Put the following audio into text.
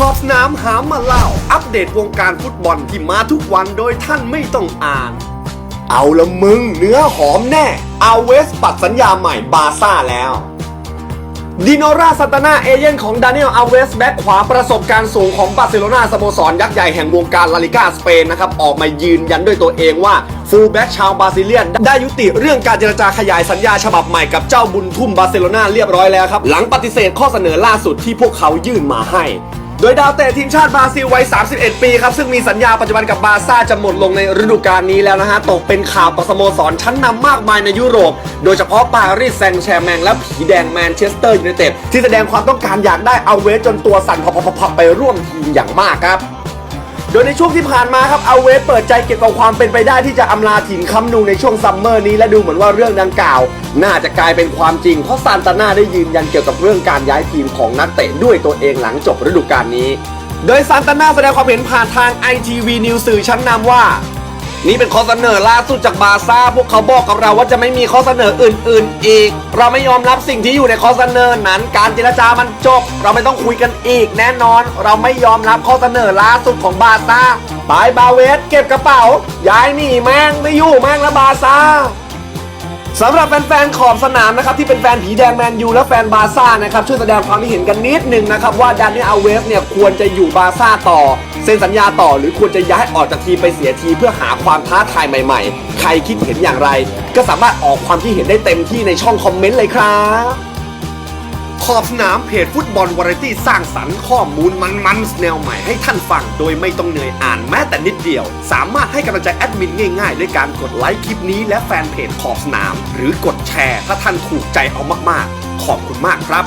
ขอบสนามหามาเล่า อัปเดตวงการฟุตบอลที่มาทุกวันโดยท่านไม่ต้องอ่าน เอาละมึงเนื้อหอมแน่ อาเวสปัดสัญญาใหม่บาซ่าแล้วดิโนราซาตานาเอเย่นของดานิเอลอาเวสแบ็คขวาประสบการณ์สูงของบาร์เซโลนาสโมสรยักษ์ใหญ่แห่งวงการลาลิกาสเปนนะครับ ออกมายืนยันด้วยตัวเองว่า ฟูลแบ็กชาวบราซิเลียน ได้ยุติเรื่องการเจรจาขยายสัญญาฉบับใหม่กับเจ้าบุญทุ่มบาร์เซโลนาเรียบร้อยแล้วครับ หลังปฏิเสธข้อเสนอล่าสุดที่พวกเขายื่นมาให้ โดยดาวเตะทีมชาติบราซิลวัย 31 ปีครับ ซึ่งมีสัญญาปัจจุบันกับบาร์ซ่าจะหมดลงในฤดูกาลนี้แล้วนะฮะ ตกเป็นข่าวต่อสโมสรชั้นนำมากมายในยุโรป โดยเฉพาะปารีสแซงต์แชร์แมงและผีแดงแมนเชสเตอร์ยูไนเต็ดที่แสดงความต้องการอยากได้เอาเวสจนตัวสั่นพอๆไปร่วมทีมอย่างมากครับ ดยในช่วงที่ผ่านมาครับเอาเวสเปิดใจเกี่ยวกับความเป็นไปได้ที่จะอำลาถิ่นคัมนูในช่วงซัมเมอร์นี้และดูเหมือนว่าเรื่องดังกล่าว น่าจะกลายเป็นความจริง เพราะซานตาน่าได้ยืนยันเกี่ยวกับเรื่องการย้ายทีมของนักเตะด้วยตัวเองหลังจบฤดูกาลนี้ โดยซานตาน่าแสดงความเห็นผ่านทาง ITV News สื่อชั้นนำว่า นี่เป็นข้อเสนอล่าสุดจากบาซ่าพวกเขาบอกกับเราว่าจะไม่มีข้อเสนออื่น ๆ อีก เราไม่ยอมรับสิ่งที่อยู่ในข้อเสนอนั้น การเจรจามันจบ เราไม่ต้องคุยกันอีก แน่นอน เราไม่ยอมรับข้อเสนอล่าสุดของบาซ่าบายบาเวสเก็บกระเป๋าย้ายหนีแม่งไม่อยู่แม่งแล้วบาซ่า สำหรับแฟนๆขอบสนามนะครับที่เป็นแฟนผีแดงแมนยูและแฟนบาซ่านะครับช่วยแสดงความคิดเห็นกันนิดนึงนะครับว่าดานนี่อาเวสเนี่ยควรจะอยู่บาซ่าต่อเซ็นสัญญาต่อหรือควรจะย้ายออกจากทีไปเสียทีเพื่อหาความท้าทายใหม่ๆ ใครคิดเห็นอย่างไร ก็สามารถออกความคิดเห็นได้เต็มที่ในช่องคอมเมนต์เลยครับ ขอบสนามเพจฟุตบอลวาไรตี้สร้างสรรค์ข้อมูลมันๆแนวใหม่ให้ท่านฟัง โดยไม่ต้องเหนื่อยอ่านแม้แต่นิดเดียว สามารถให้กำลังใจแอดมินง่ายๆ ด้วยการกดไลค์คลิปนี้และแฟนเพจขอบสนาม หรือกดแชร์ ถ้าท่านถูกใจเอามากๆ ขอบคุณมากครับ